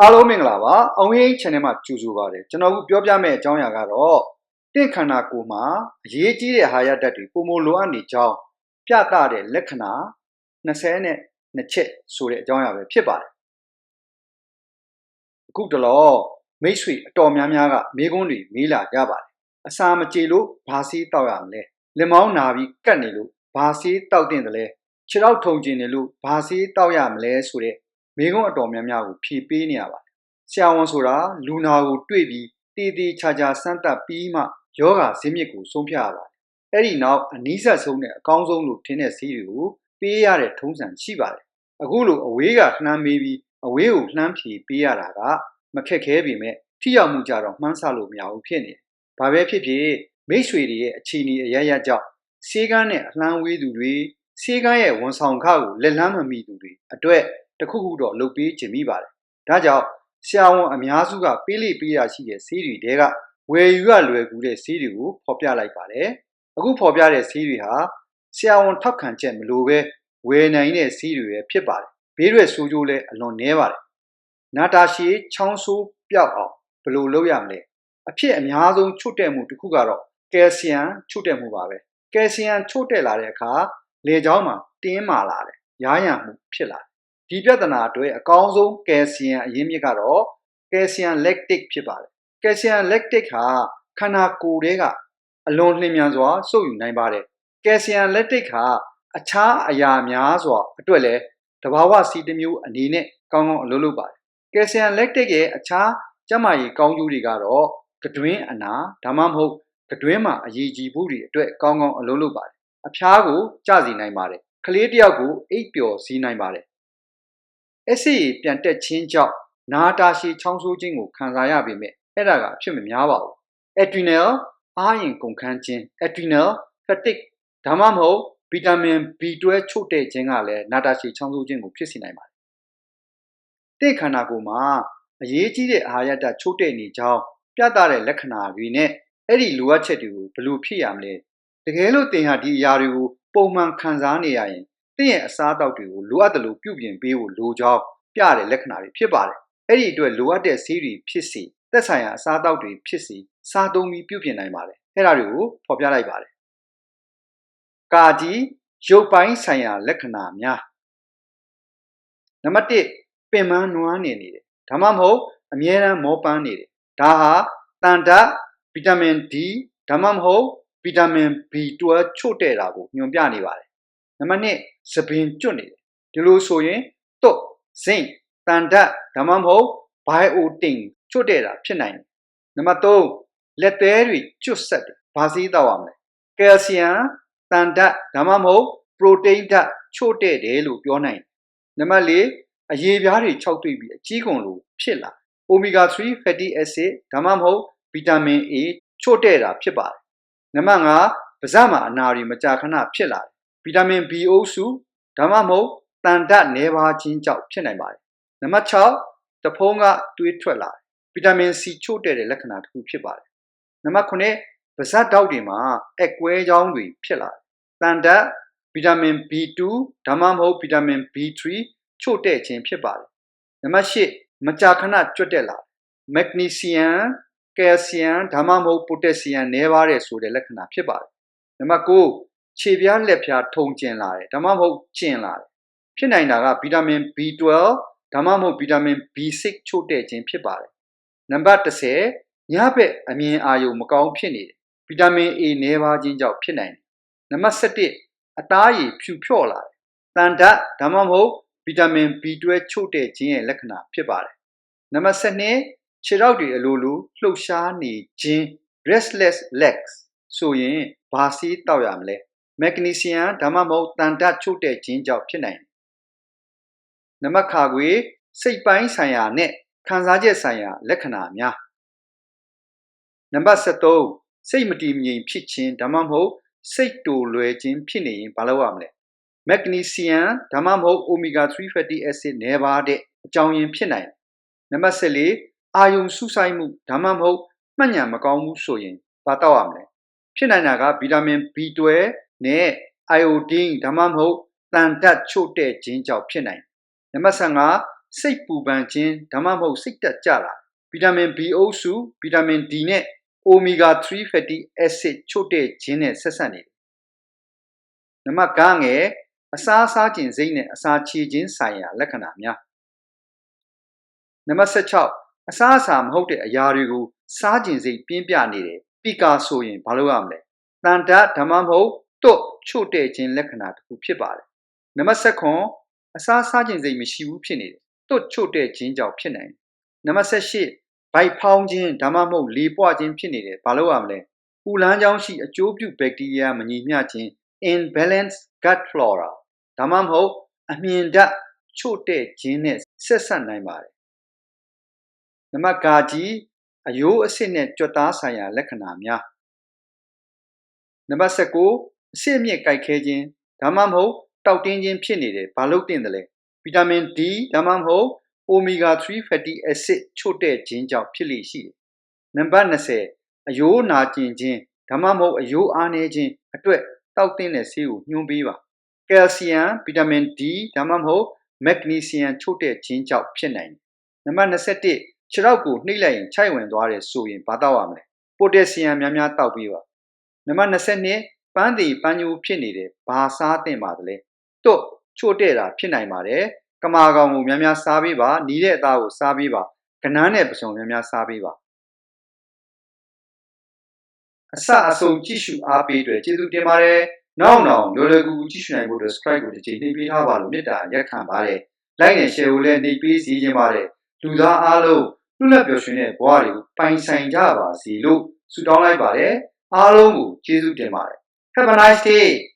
အားလုံးမင်္ဂလာပါအောင်ရေး channel မှာကြိုဆိုပါရစေကျွန်တော်အခုပြောပြမယ့်အကြောင်းအရာကတော့တင့်ခန္ဓာကိုယ်မှာအရေးကြီးတဲ့ဟာရဓာတ်တွေပုံမလိုအပ်နေကြောင်းပြသတဲ့လက္ခဏာ20နဲ့2ချက်ဆိုတဲ့အကြောင်းအရာပဲဖြစ်ပါတယ်အခုတလောမိတ်ဆွေအတော်များများကမေးခွန်းတွေမေးလာကြပါတယ်အစာမကြေလို့ဘာစီးတောက်ရမလဲလက်မောင်းနာပြီးကတ်နေလို့ဘာစီးတောက်တင်တယ်လဲခြေထောက်ထုံကျင်နေလို့ဘာစီးတောက်ရမလဲဆိုတဲ့ မိကုံးအတော်များများကိုဖြေပေးနေရပါတယ်။ဆရာဝန်ဆိုတာလူနာကိုတွေ့ပြီးတည်တည်ချာချာစမ်းသပ်ပြီးမှယောဂဇင်းမြစ်ကိုဆုံးဖြတ်ရပါတယ်။အဲ့ဒီနောက်အနည်းဆက်ဆုံးနဲ့အကောင်းဆုံးလို့ထင်တဲ့ဆေးတွေကိုပေးရတဲ့ထုံးစံရှိပါတယ်။အခုလိုအဝေးကလှမ်းမေးပြီးအဝေးကိုလှမ်းဖြေပေးရတာကမခက်ခဲပေမဲ့ထိရောက်မှုကြတော့မှန်းဆလို့မရဘူးဖြစ်နေတယ်။ဘာပဲဖြစ်ဖြစ်မိတ်ဆွေတွေရဲ့အခြေအနေအရရကြောင့်ဆေးကန်းနဲ့အလှမ်းဝေးသူတွေဆေးကန်းရဲ့ဝန်ဆောင်ခကိုလက်လန်းမမီသူတွေအတွက် တခုခုတော့လုပ်ပေးခြင်းမိပါတယ်။ဒါကြောင့်ဆရာဝန်အများစုကပေးလိပေးရရှိတဲ့ဆေးတွေတဲကဝယ်ယူရလွယ်ကူတဲ့ဆေးတွေကိုဖော်ပြလိုက်ပါတယ်။အခုဖော်ပြတဲ့ဆေးတွေဟာဆရာဝန်ထောက်ခံချက်မလိုပဲဝယ်နိုင်တဲ့ဆေးတွေပဲဖြစ်ပါတယ်။ဘေးရွက်ဆိုးကျိုးလည်းအလွန်နည်းပါတယ်။နာတာရှည်ချောင်းဆိုးပျောက်အောင်ဘယ်လိုလုပ်ရမလဲ။အဖြစ်အများဆုံးချွတ်တဲ့မှုတစ်ခုကတော့ကယ်လ်ဆီယမ်ချွတ်တဲ့မှုပါပဲ။ကယ်လ်ဆီယမ်ချွတ်တက်လာတဲ့အခါလေကြောင်းမှာတင်းမာလာတယ်။ရားရံမှုဖြစ်လာတယ် ဒီပြဿနာအတွက်အကောင်းဆုံးကယ်လ်ဆီယမ်အရင်းမြစ်ကတော့ကယ်လ်ဆီယမ်လက်တစ်ဖြစ်ပါတယ်ကယ်လ်ဆီယမ်လက်တစ်ဟာခန္ဓာကိုယ်ထဲကအလွန်လျင်မြန်စွာစုပ်ယူနိုင်ပါတယ်ကယ်လ်ဆီယမ်လက်တစ်ဟာအခြားအရာများစွာအတွက်လည်းတဘာဝစီတစ်မျိုးအနေနဲ့ကောင်းကောင်းအလုပ်လုပ်ပါတယ်ကယ်လ်ဆီယမ်လက်တစ်ရဲ့အခြားကျန်းမာရေးကောင်းကျိုးတွေကတော့ကတွင်းအနာဒါမှမဟုတ်ကတွင်းမှာအရေးကြီးမှုတွေအတွက်ကောင်းကောင်းအလုပ်လုပ်ပါတယ်အဖျားကိုကျစီနိုင်ပါတယ်ကလေးတယောက်ကိုအိပ်ပျော်စီးနိုင်ပါတယ် အဆီပြန်တက်ခြင်းကြောင့်နာတာရှည်ချောင်းဆိုးခြင်းကိုခံစားရပေမဲ့အဲ့ဒါကအဖြစ်မများပါဘူး adrenal အားရင်ကုန်ခန်းခြင်း adrenal fatigue ဒါမှမဟုတ်ဗီတာမင် B12 ချို့တဲ့ခြင်းကလည်းနာတာရှည်ချောင်းဆိုးခြင်းကိုဖြစ်စေနိုင်ပါတယ်တဲ့ခန္ဓာကိုယ်မှာအရေးကြီးတဲ့အာဟာရဓာတ်ချို့တဲ့နေကြောင်းပြသတဲ့လက္ခဏာတွေနဲ့အဲ့ဒီလိုအပ်ချက်တွေကိုဘယ်လိုဖြစ်ရမလဲတကယ်လို့သင်ဟာဒီအရာတွေကိုပုံမှန်ခံစားနေရရင် တင့်ရဲ့အစားအသောက်တွေကိုလိုအပ်တယ်လို့ပြုပြင်ပေးဖို့လိုကြောင်းပြတဲ့လက္ခဏာတွေဖြစ်ပါတယ်။အဲ့ဒီအတွက်လိုအပ်တဲ့ဆေးတွေဖြစ်စီသက်ဆိုင်ရာအစားအသောက်တွေဖြစ်စီစားသုံးပြီးပြုပြင်နိုင်ပါတယ်။အဲ့ဒါတွေကိုဖော်ပြလိုက်ပါတယ်။ကာကြီးရုပ်ပိုင်းဆိုင်ရာလက္ခဏာများနံပါတ်1ပင်မနွမ်းနေနေတယ်ဒါမှမဟုတ်အမြဲတမ်းမောပန်းနေတယ်ဒါဟာတန်ဓာတ်ဗီတာမင် D ဒါမှမဟုတ်ဗီတာမင် B12 ချို့တဲ့တာကိုညွှန်ပြနေပါတယ် နံပါတ်2သပင်ကျွတ်နေတယ်ဒီလိုဆိုရင်တွတ်ဇင့်တန်ဓာတ်ဒါမှမဟုတ်ဘိုင်အိုတင်ချွတ်တဲ့တာဖြစ်နိုင်တယ်နံပါတ်3လက်သေးတွေကျွတ်ဆက်တယ်ဘာစီးတော့ရမလဲကယ်လ်ဆီယမ်တန်ဓာတ်ဒါမှမဟုတ်ပရိုတိန်းဓာတ်ချို့တဲ့တယ်လို့ပြောနိုင်တယ်နံပါတ်4အရေပြားတွေခြောက်သွေ့ပြီးအကြီးကုန်လို့ဖြစ်လာအိုမီဂါ3 fatty acid ဒါမှမဟုတ်ဗီတာမင် A ချို့တဲ့တာဖြစ်ပါတယ်နံပါတ်5ပါးစပ်မှာအနာတွေမကြာခဏဖြစ်လာတယ် ဗီတာမင် B အုပ်စုဒါမှမဟုတ်တန်ဓာတ်နှဲပါခြင်းကြောင့်ဖြစ်နိုင်ပါတယ်။နံပါတ်6တဖုံးကတွေးထွက်လာတယ်။ဗီတာမင် C ချို့တဲ့တဲ့လက္ခဏာတစ်ခုဖြစ်ပါတယ်။နံပါတ်9ပါးစပ်တောက်တွေမှာအကွဲကြောင်းတွေဖြစ်လာတယ်။တန်ဓာတ်ဗီတာမင် B2 ဒါမှမဟုတ်ဗီတာမင် B3 ချို့တဲ့ခြင်းဖြစ်ပါတယ်။နံပါတ်8မကြာခဏကြွတ်တက်လာတယ်။မက်ဂနီဆီယမ်ကယ်လ်ဆီယမ်ဒါမှမဟုတ်ပိုတက်ဆီယမ်နည်းပါတယ်ဆိုတဲ့လက္ခဏာဖြစ်ပါတယ်။နံပါတ်9 ခြေပြားလက်ပြားထုံကျင်လာတယ်ဒါမှမဟုတ်ကျင်လာတယ်ဖြစ်နိုင်တာကဗီတာမင် B12 ဒါမှမဟုတ်ဗီတာမင် B6 ချို့တဲ့ခြင်းဖြစ်ပါတယ်နံပါတ်10ညဘက်အမြင်အာရုံမကောင်းဖြစ်နေတယ်ဗီတာမင် A နည်းပါးခြင်းကြောင့်ဖြစ်နိုင်တယ်နံပါတ်17အသားရည်ဖြူဖြော့လာတယ်တန်ဓာတ်ဒါမှမဟုတ်ဗီတာမင် B12 ချို့တဲ့ခြင်းရဲ့လက္ခဏာဖြစ်ပါတယ်နံပါတ်12ခြေထောက်တွေအလိုလိုလှုပ်ရှားနေခြင်း restless legs ဆိုရင်ဘာစီးတောက်ရမလဲ မက်ဂနီဆီယမ်ဒါမှမဟုတ်တန်ဓာတ်ချို့တဲ့ခြင်းကြောင့်ဖြစ်နိုင်တယ်။နံပါတ်ခါခွေစိတ်ပိုင်းဆိုင်ရာနဲ့ခံစားချက်ဆိုင်ရာလက္ခဏာများနံပါတ်73စိတ်မတည်မငြိမ်ဖြစ်ခြင်းဒါမှမဟုတ်စိတ်တူလွယ်ခြင်းဖြစ်နေရင်ဘာလုပ်ရမလဲမက်ဂနီဆီယမ်ဒါမှမဟုတ်အိုမီဂါ3 fatty acid နည်းပါးတဲ့အကြောင်းရင်းဖြစ်နိုင်နံပါတ်14အာယုံစုဆိုင်မှုဒါမှမဟုတ်မှတ်ဉာဏ်မကောင်းဘူးဆိုရင်ဘာတောက်ရမလဲဖြစ်နိုင်တာကဗီတာမင် B12 နဲ့ iodine ဒါမှမဟုတ်တန်ဓာတ်ချို့တဲ့ခြင်းကြောင့်ဖြစ်နိုင်နံပါတ်15စိတ်ပူပန်ခြင်းဒါမှမဟုတ်စိတ်တက်ကြတာဗီတာမင် B အုပ်စုဗီတာမင် D နဲ့ omega 3 fatty acid ချို့တဲ့ခြင်းနဲ့ဆက်ဆက်နေတယ်နံပါတ်9ငယ်အစာစားခြင်းစိတ်နဲ့အစာချေခြင်းဆိုင်ရာလက္ခဏာများနံပါတ်16အစာအစာမဟုတ်တဲ့အရာတွေကိုစားခြင်းစိတ်ပြင်းပြနေတယ်ပီကာဆိုရင်ဘာလုပ်ရမလဲတန်တဓမ္မမဟုတ် တွတ်ချို့တဲ့ခြင်းလက္ခဏာတစ်ခုဖြစ်ပါတယ်နံပါတ်7အစာစားခြင်းစိတ်မရှိဘူးဖြစ်နေတယ်တွတ်ချို့တဲ့ခြင်းကြောင့်ဖြစ်နိုင်တယ်နံပါတ်8ဘိုက်ဖောင်းခြင်းဒါမှမဟုတ်လေပွားခြင်းဖြစ်နေတယ်ဘာလို့ရမလဲ။ပူလန်းကြောင်းရှိအကျိုးပြုဘက်တီးရီးယားမညီမျှခြင်း imbalance gut flora ဒါမှမဟုတ်အမြင်ဓာတ်ချို့တဲ့ခြင်းနဲ့ဆက်ဆက်နိုင်ပါတယ်။နံပါတ်9ကြီးအယိုးအဆစ်နဲ့ကြွက်သားဆိုင်ရာလက္ခဏာများနံပါတ်19 အဆစ်အမြင့်ကြိုက်ခဲခြင်းဒါမှမဟုတ်တောက်တင်းခြင်းဖြစ်နေတယ်ဘာလို့တင်တယ်လဲဗီတာမင် D ဒါမှမဟုတ် omega 3 fatty acid ချို့တဲ့ခြင်းကြောင့်ဖြစ်လိမ့်ရှိတယ်နံပါတ်20အယိုးနာကျင်ခြင်းဒါမှမဟုတ်အယိုးအားနည်းခြင်းအတွက်တောက်တင်တဲ့ဆေးကိုညွှန်းပေးပါကယ်လ်ဆီယမ်ဗီတာမင် D ဒါမှမဟုတ်မက်ဂနီဆီယမ်ချို့တဲ့ခြင်းကြောင့်ဖြစ်နိုင်တယ်နံပါတ်21ခြေထောက်ကိုနှိပ်လိုက်ရင်ခြိုက်ဝင်သွားတယ်ဆိုရင်ဘာတောက်ရမလဲပိုတက်ဆီယမ်များများတောက်ပြီးပါနံပါတ်22 ပန်းတည်ပန်းညူဖြစ်နေတယ်ဘာစားသင့်ပါသလဲတော့ချို့တဲ့တာဖြစ်နိုင်ပါတယ်ကမာကောင်ကိုများများစားပေးပါနီးတဲ့အသားကိုစားပေးပါကနန်းနဲ့ပစုံများများစားပေးပါအစအဆုံးကြည့်ရှုအားပေးအတွက်ကျေးဇူးတင်ပါတယ်နောက်နောက်လွယ်လွယ်ကူကူကြည့်ရှုနိုင်ဖို့အတွက် subscribe ကိုတစ်ချိန်နှိပ်ပေးထားပါလို့မေတ္တာရက်ခံပါတယ် like နဲ့ share ကိုလည်းနှိပ်ပေးစီခြင်းပါတယ်လူသားအားလုံးလွတ်လပ်ပျော်ရွှင်တဲ့ဘဝတွေကိုပိုင်ဆိုင်ကြပါစေလို့ဆုတောင်းလိုက်ပါတယ်အားလုံးကိုကျေးဇူးတင်ပါတယ် Have a nice day